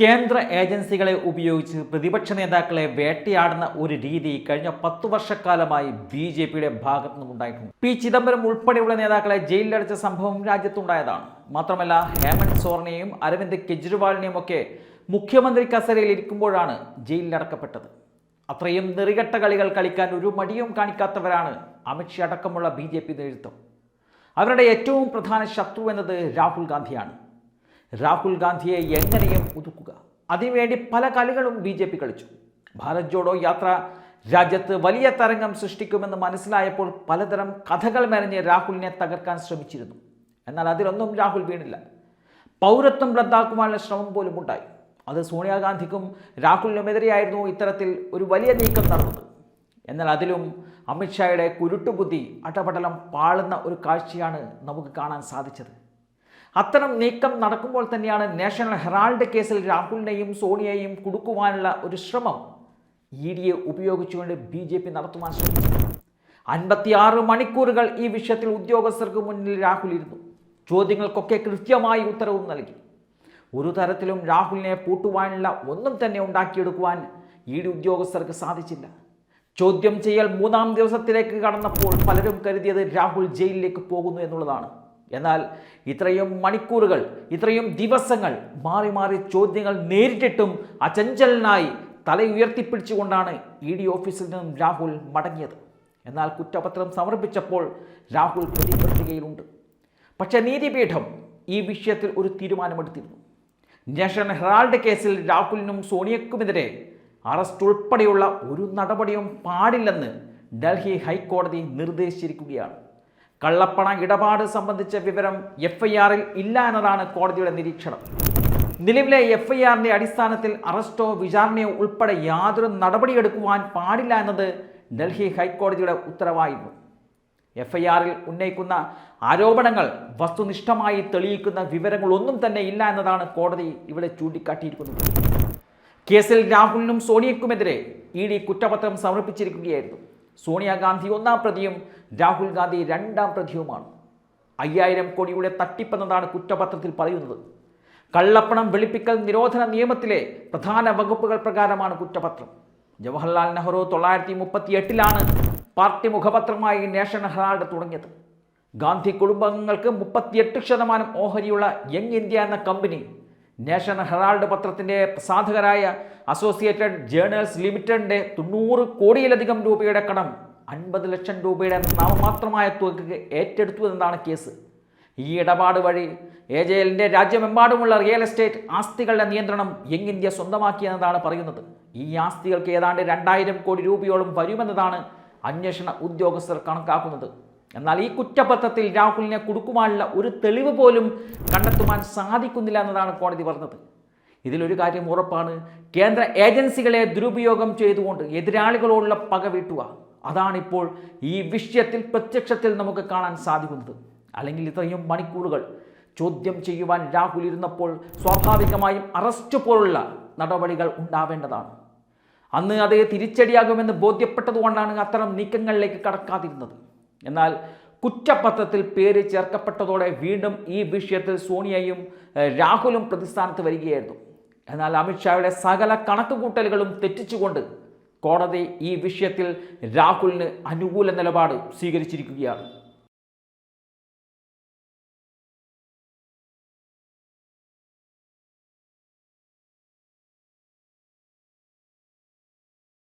കേന്ദ്ര ഏജൻസികളെ ഉപയോഗിച്ച് പ്രതിപക്ഷ നേതാക്കളെ വേട്ടയാടുന്ന ഒരു രീതി കഴിഞ്ഞ പത്തു വർഷക്കാലമായി ബി ജെ പിയുടെ ഭാഗത്തു നിന്നുണ്ടായിട്ടുണ്ട് പി ചിദംബരം ഉൾപ്പെടെയുള്ള നേതാക്കളെ ജയിലിലടച്ച സംഭവം രാജ്യത്തുണ്ടായതാണ്. മാത്രമല്ല ഹേമന്ത് സോറിനെയും അരവിന്ദ് കെജ്രിവാളിനെയും ഒക്കെ മുഖ്യമന്ത്രി കസേരയിൽ ഇരിക്കുമ്പോഴാണ് ജയിലിലടക്കപ്പെട്ടത് അത്രയും നെറികെട്ട കളികൾ കളിക്കാൻ ഒരു മടിയും കാണിക്കാത്തവരാണ് അമിത്ഷാ അടക്കമുള്ള ബി ജെ പി നേതൃത്വം. അവരുടെ ഏറ്റവും പ്രധാന ശത്രു എന്നത് രാഹുൽ ഗാന്ധിയാണ്. രാഹുൽ ഗാന്ധിയെ എങ്ങനെയും ഒതുക്കുക. അതിനുവേണ്ടി പല കളികളും ബി ജെ പി കളിച്ചു. ഭാരത് ജോഡോ യാത്ര രാജ്യത്ത് വലിയ തരംഗം സൃഷ്ടിക്കുമെന്ന് മനസ്സിലായപ്പോൾ പലതരം കഥകൾ മെനഞ്ഞ് രാഹുലിനെ തകർക്കാൻ ശ്രമിച്ചിരുന്നു. എന്നാൽ അതിലൊന്നും രാഹുൽ വീണില്ല. പൗരത്വം റദ്ദാക്കുവാനുള്ള ശ്രമം പോലും ഉണ്ടായി. അത് സോണിയാഗാന്ധിക്കും രാഹുലിനുമെതിരെയായിരുന്നു ഇത്തരത്തിൽ ഒരു വലിയ നീക്കം നടന്നത്. എന്നാൽ അതിലും അമിത്ഷായുടെ കുരുട്ടുബുദ്ധി അടപടലം പാളുന്ന ഒരു കാഴ്ചയാണ് നമുക്ക് കാണാൻ സാധിച്ചത്. അത്തരം നീക്കം നടക്കുമ്പോൾ തന്നെയാണ് നാഷണൽ ഹെറാൾഡ് കേസിൽ രാഹുലിനെയും സോണിയയെയും കുടുക്കുവാനുള്ള ഒരു ശ്രമം ഇ ഡിയെ ഉപയോഗിച്ചുകൊണ്ട് ബി ജെ പി നടത്തുവാൻ ശ്രമിച്ചു അൻപത്തിയാറ് മണിക്കൂറുകൾ ഈ വിഷയത്തിൽ ഉദ്യോഗസ്ഥർക്ക് മുന്നിൽ രാഹുൽ ഇരുന്നു. ചോദ്യങ്ങൾക്കൊക്കെ കൃത്യമായി ഉത്തരവും നൽകി. ഒരു തരത്തിലും രാഹുലിനെ പൂട്ടുവാനുള്ള ഒന്നും തന്നെ ഉണ്ടാക്കിയെടുക്കുവാൻ ഇ ഡി ഉദ്യോഗസ്ഥർക്ക് സാധിച്ചില്ല. ചോദ്യം ചെയ്യൽ മൂന്നാം ദിവസത്തിലേക്ക് കടന്നപ്പോൾ പലരും കരുതിയത് രാഹുൽ ജയിലിലേക്ക് പോകുന്നു എന്നുള്ളതാണ്. എന്നാൽ ഇത്രയും മണിക്കൂറുകൾ ഇത്രയും ദിവസങ്ങൾ മാറി മാറി ചോദ്യങ്ങൾ നേരിട്ടിട്ടും അചഞ്ചലനായി തല ഉയർത്തിപ്പിടിച്ചുകൊണ്ടാണ് ഇ ഡി ഓഫീസിൽ നിന്നും രാഹുൽ മടങ്ങിയത്. എന്നാൽ കുറ്റപത്രം സമർപ്പിച്ചപ്പോൾ രാഹുൽ പ്രതിപട്ടികയിലുണ്ട് പക്ഷേ നീതിപീഠം ഈ വിഷയത്തിൽ ഒരു തീരുമാനമെടുത്തിരുന്നു. നാഷണൽ ഹെറാൾഡ് കേസിൽ രാഹുലിനും സോണിയക്കുമെതിരെ അറസ്റ്റ് ഉൾപ്പെടെയുള്ള ഒരു നടപടിയും പാടില്ലെന്ന് ഡൽഹി ഹൈക്കോടതി നിർദ്ദേശിച്ചിരിക്കുകയാണ്. കള്ളപ്പണ ഇടപാട് സംബന്ധിച്ച വിവരം എഫ് ഐ ആറിൽ ഇല്ല എന്നതാണ് കോടതിയുടെ നിരീക്ഷണം. നിലവിലെ എഫ് ഐ ആറിന്റെ അടിസ്ഥാനത്തിൽ അറസ്റ്റോ വിചാരണയോ ഉൾപ്പെടെ യാതൊരു നടപടിയെടുക്കുവാൻ പാടില്ല എന്നത് ഡൽഹി ഹൈക്കോടതിയുടെ ഉത്തരവായിരുന്നു. എഫ് ഐ ആറിൽ ഉന്നയിക്കുന്ന ആരോപണങ്ങൾ വസ്തുനിഷ്ഠമായി തെളിയിക്കുന്ന വിവരങ്ങളൊന്നും തന്നെ ഇല്ല എന്നതാണ് കോടതി ഇവിടെ ചൂണ്ടിക്കാട്ടിയിരിക്കുന്നത്. കേസിൽ രാഹുലിനും സോണിയക്കുമെതിരെ ഇ ഡി കുറ്റപത്രം സമർപ്പിച്ചിരിക്കുകയായിരുന്നു. സോണിയാഗാന്ധി ഒന്നാം പ്രതിയും രാഹുൽ ഗാന്ധി രണ്ടാം പ്രതിയുമാണ്. അയ്യായിരം കോടിയുടെ തട്ടിപ്പെന്നതാണ് കുറ്റപത്രത്തിൽ പറയുന്നത്. കള്ളപ്പണം വെളുപ്പിക്കൽ നിരോധന നിയമത്തിലെ പ്രധാന വകുപ്പുകൾ പ്രകാരമാണ് കുറ്റപത്രം. ജവഹർലാൽ നെഹ്റു തൊള്ളായിരത്തി മുപ്പത്തി എട്ടിലാണ് പാർട്ടി മുഖപത്രമായി നാഷണൽ ഹെറാൾഡ് തുടങ്ങിയത്. ഗാന്ധി കുടുംബങ്ങൾക്ക് മുപ്പത്തിയെട്ട് ശതമാനം ഓഹരിയുള്ള യങ് ഇന്ത്യ എന്ന കമ്പനി നാഷണൽ ഹെറാൾഡ് പത്രത്തിന്റെ സാധകരായ അസോസിയേറ്റഡ് ജേർണൽസ് ലിമിറ്റഡിന്റെ തൊണ്ണൂറ് കോടിയിലധികം രൂപയുടെ കടം അൻപത് ലക്ഷം രൂപയുടെ നാമമാത്രമായ തുകയ്ക്ക് ഏറ്റെടുത്തു എന്നതാണ് കേസ്. ഈ ഇടപാട് വഴി എ ജെ എല്ലിന്റെ രാജ്യമെമ്പാടുമുള്ള റിയൽ എസ്റ്റേറ്റ് ആസ്തികളുടെ നിയന്ത്രണം യങ് ഇന്ത്യ സ്വന്തമാക്കിയെന്നതാണ് പറയുന്നത്. ഈ ആസ്തികൾക്ക് ഏതാണ്ട് രണ്ടായിരം കോടി രൂപയോളം വരുമെന്നതാണ് അന്വേഷണ ഉദ്യോഗസ്ഥർ കണക്കാക്കുന്നത്. എന്നാൽ ഈ കുറ്റപത്രത്തിൽ രാഹുലിനെ കൊടുക്കുവാനുള്ള ഒരു തെളിവ് പോലും കണ്ടെത്തുവാൻ സാധിക്കുന്നില്ല എന്നതാണ് കോടതി പറഞ്ഞത്. ഇതിലൊരു കാര്യം ഉറപ്പാണ്. കേന്ദ്ര ഏജൻസികളെ ദുരുപയോഗം ചെയ്തുകൊണ്ട് എതിരാളികളോടുള്ള പക വീട്ടുക. അതാണിപ്പോൾ ഈ വിഷയത്തിൽ പ്രത്യക്ഷത്തിൽ നമുക്ക് കാണാൻ സാധിക്കുന്നത്. അല്ലെങ്കിൽ ഇത്രയും മണിക്കൂറുകൾ ചോദ്യം ചെയ്യുവാൻ രാഹുൽ ഇരുന്നപ്പോൾ സ്വാഭാവികമായും അറസ്റ്റ് പോലുള്ള നടപടികൾ ഉണ്ടാവേണ്ടതാണ്. അന്ന് അത് തിരിച്ചടിയാകുമെന്ന് ബോധ്യപ്പെട്ടതുകൊണ്ടാണ് അത്തരം നീക്കങ്ങളിലേക്ക് കടക്കാതിരുന്നത്. എന്നാൽ കുറ്റപത്രത്തിൽ പേര് ചേർക്കപ്പെട്ടതോടെ വീണ്ടും ഈ വിഷയത്തിൽ സോണിയയും രാഹുലും പ്രതിസ്ഥാനത്ത് വരികയായിരുന്നു. എന്നാൽ അമിത്ഷായുടെ സകല കണക്കുകൂട്ടലുകളും തെറ്റിച്ചുകൊണ്ട് കോടതി ഈ വിഷയത്തിൽ രാഹുലിന് അനുകൂല നിലപാട് സ്വീകരിച്ചിരിക്കുകയാണ്.